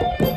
เ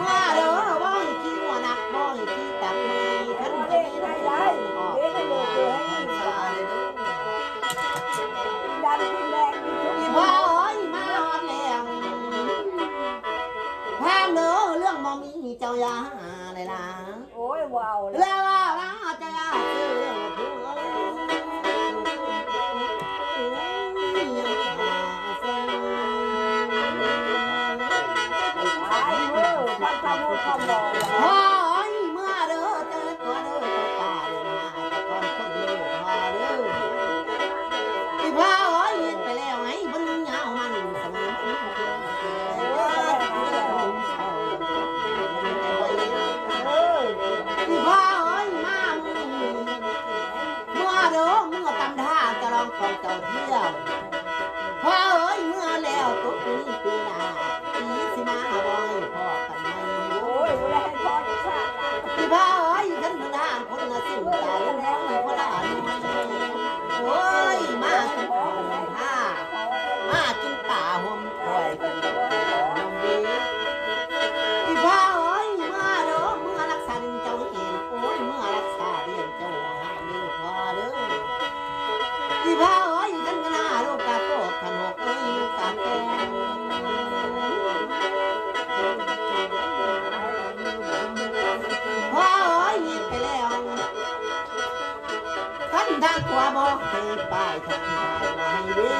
Claro! ที่พาอ้อยท่านกนาลูกกาโตกขันหกเอ้ยสามแก้พ่ออ้อยไปแล้วท่นทาขวาบอให้ป้ายทางซ้ามาใดี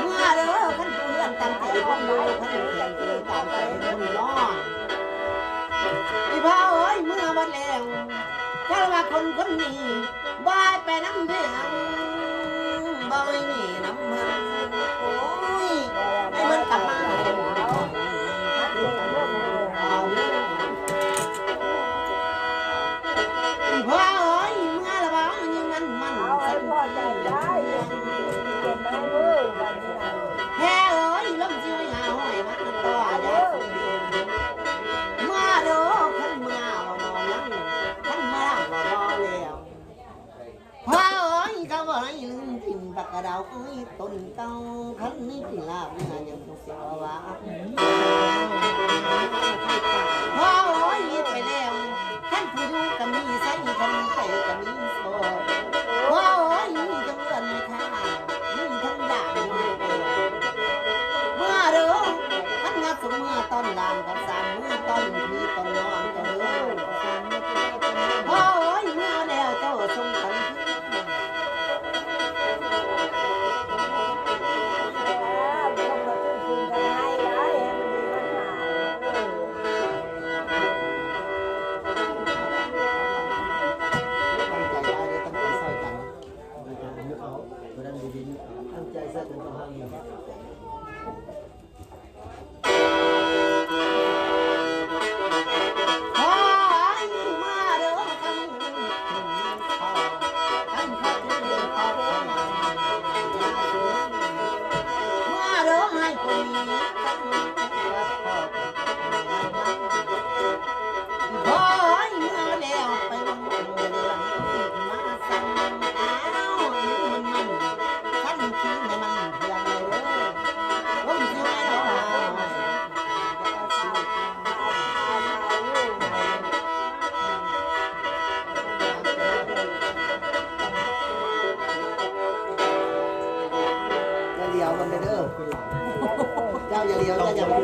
เมื่อเด้อท่านเพื่อนตั้งใจคนรุ่านเพื่อนเกิดตามใจคนร้อนที่พาอ้อยเมื่อวันแล้วเาว่าคนคนนี้บายไปน้ำเพียง mới năm mươi กระดาวไอ้ต้นเต้าขันนี้ที่ลาบนื้ยังต้องเสียว่าพอโอยไปแล้วท่านผู้ดูก็มีใส่กันใส่ก็มีโซ่พอโอ้ยจำเงินค่ะยิ่งทั้งด่างเมื่อเร็วมันงัดสมเมื่อตอนลามกับสามเมื่อต้นพีตอนนอนก็เร็ว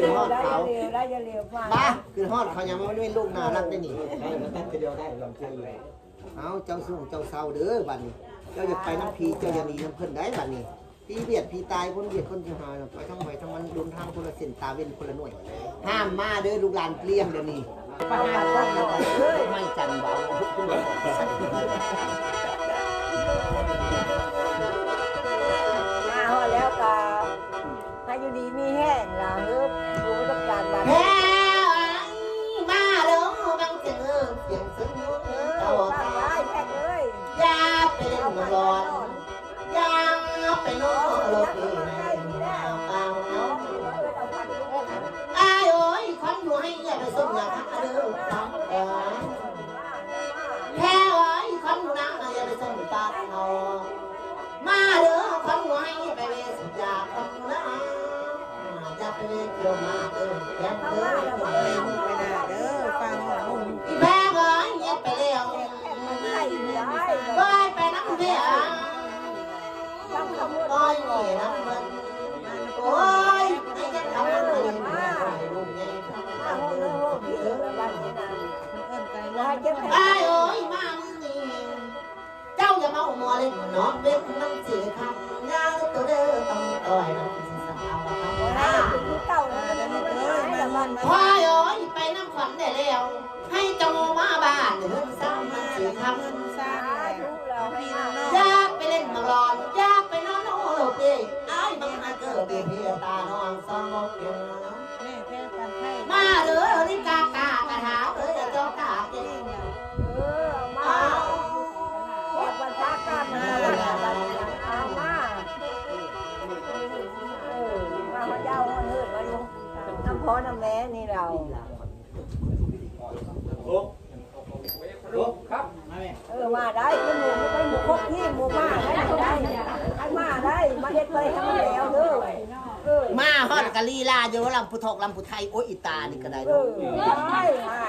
คือฮอดเขาป้าคือฮอดเขายังไม่ได้ลูกน่ารักได้หนิเดียวได้ลอเชื่อเลยเอาเจ้าสู้เจ้าเศร้าเด้อบัดนี้ เจ้าจะไปน้ำพีเจ้าจะหนีน้ำเพิ่นได้บัดนี้พี่เบียดพี่ตายคนเบียดคนจะหายไปทั้งไปทั้งมันโดนทางคนละเส้นตาเว้นคนละหน่วย ห้ามมาเด้อลูกหลานเปลี่ยนเดี๋ยวนี้ไม่จันเบา ไก่ว่าว่าเจ็บไอ้โอ้ยมามึงนี่เจ้าอย่ามาหัวเล่นน้องเล็กน้ำจืดคำยาตัวเด้อต้องต่อยน้ำสาวทำว่าหน้เก่าแล้วมันไม่ได้แต่มันควายโอ้ยไปน้ำขวัญได้แล้ว ให้เจ้ามาบ้านเดินซ้ำมันจืดคำเงินซ่าสาแหละธุเราให้มาอยากไปเล่นมารอนยากไปนอนโอ้เป้ไอ้บังอาเกิดเฮียตาน้องสองเพียงแม่แพ้ปันไทยมาเด้อนี่กากากระถาเอ้ย พระกล้ามาวันวันเอามาเออมาพระเจ้าเฮิดมาอยู่น้ำพอน้ำแม่นี่เราลุกครับเออมาได้ก็หมูไม่ไปหมูครบที่หมูมาได้ได้ให้มาได้มาเฮ็ดไปให้มันแล้วเด้อมาฮอดกะลีลาเยอะลำพุทกลำพุไทยโอ้ยอีตานี่ก็ได้เออได้ไม่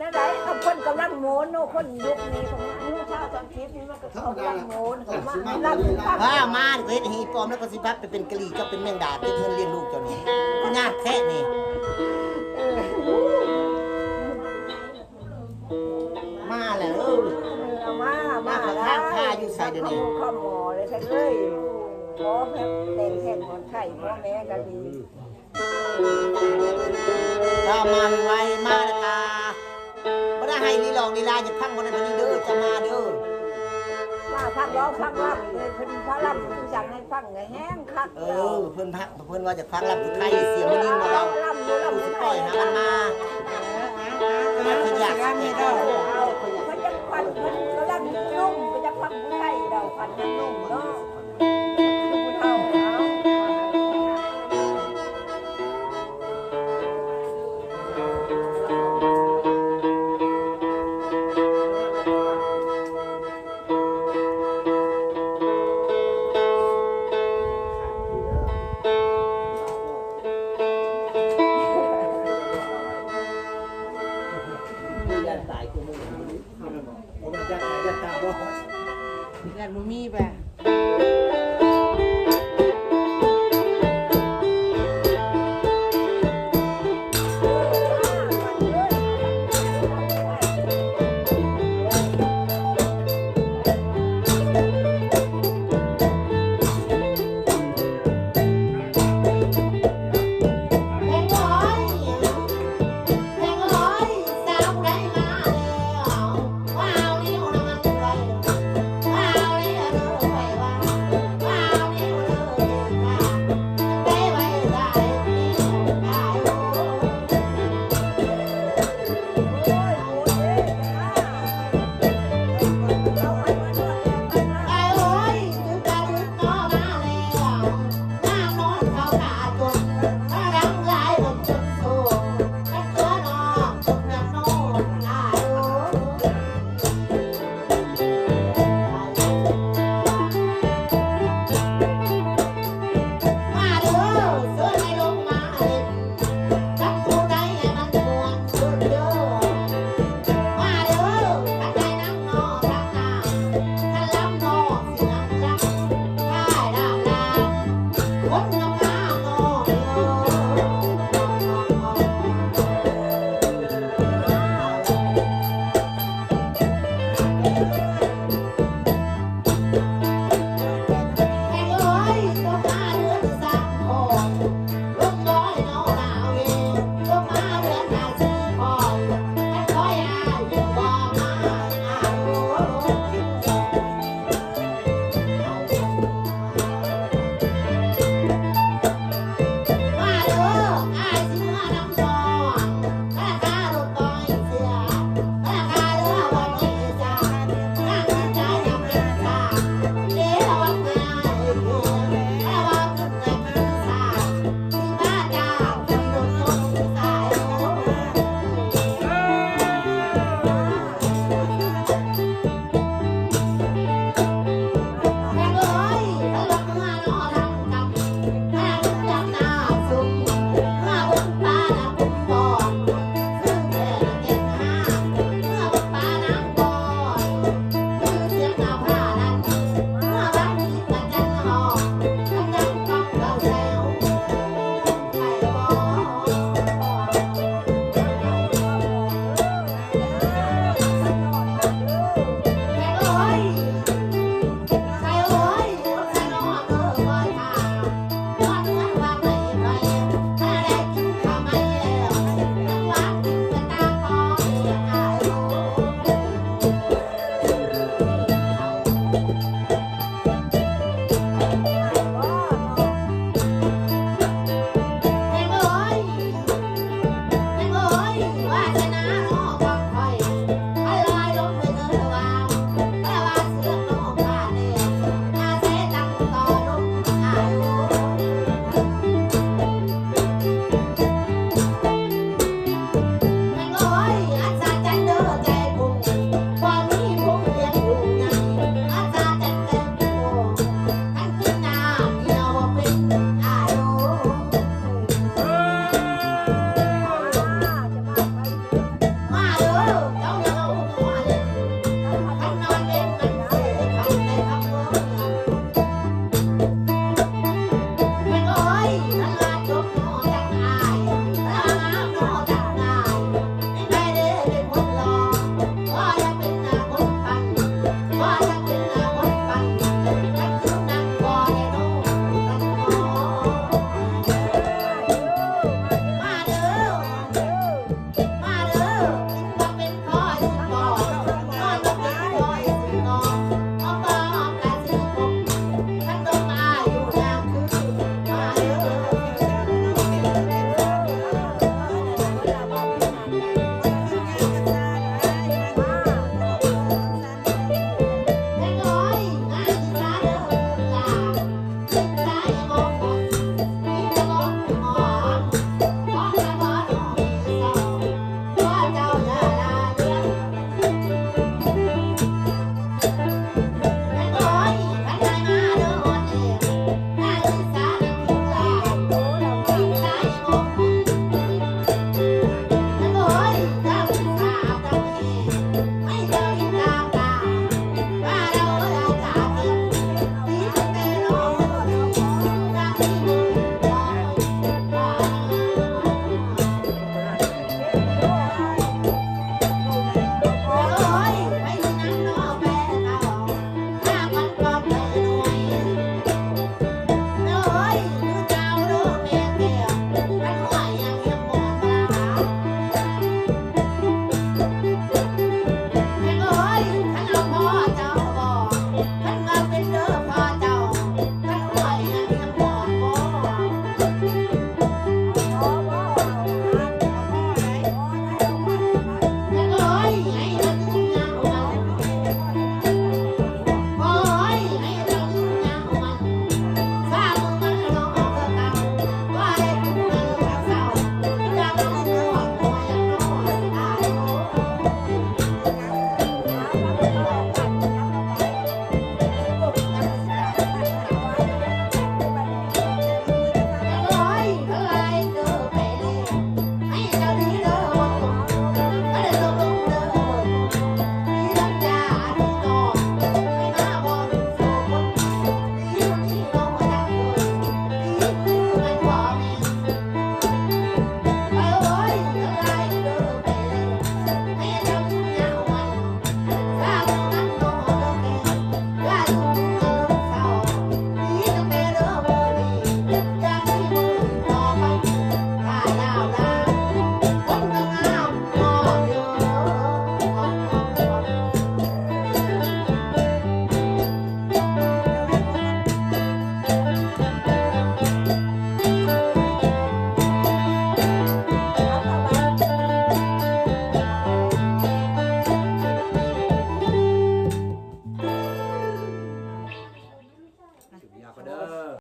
นั่นไหนคำคนกำลังโมนโน่คนยุคนี้ของลูกชาวสังคิดนี่มันก็กำลังโมนของมันรับฟังว่ามาเฮ็ดฮีปอมแล้วก็สิบับไปเป็นกะลีเจ้าเป็นแมงดาเป็นเงินเลี้ยงลูกเจ้านี่ก็ยากแค่นี่เออมาแล้วเออเอามามาได้ข้อหมอเลยใช่เลยขอแพ้แต่งแข่งคนไข้พ่อแม่ก็ดีถ้ามาไวมาละกาบ่ได้ ให้ลีลองลีลาจะพังบ่ได้บ่นี้เด้อจะมาเด้อว่าพักร้องพักร่ำเลยเพิ่นพระร่ำผู้สั่งให้ฟังไงแห้งคักเออเพิ่นพักเพิ่นว่าจะพังลำพุไทยเสียงมันยิ่งมาเบาร่ำอยู่ร่ำสิปล่อยหามันมาเออเอาเอาเอาเอาเอาไม่ได้เอาเพิ่นจะควันเพิ่นก็ร่ำนุ่มเพิ่นจะฟังผู้ไทยเราควันนุ่มเนาะ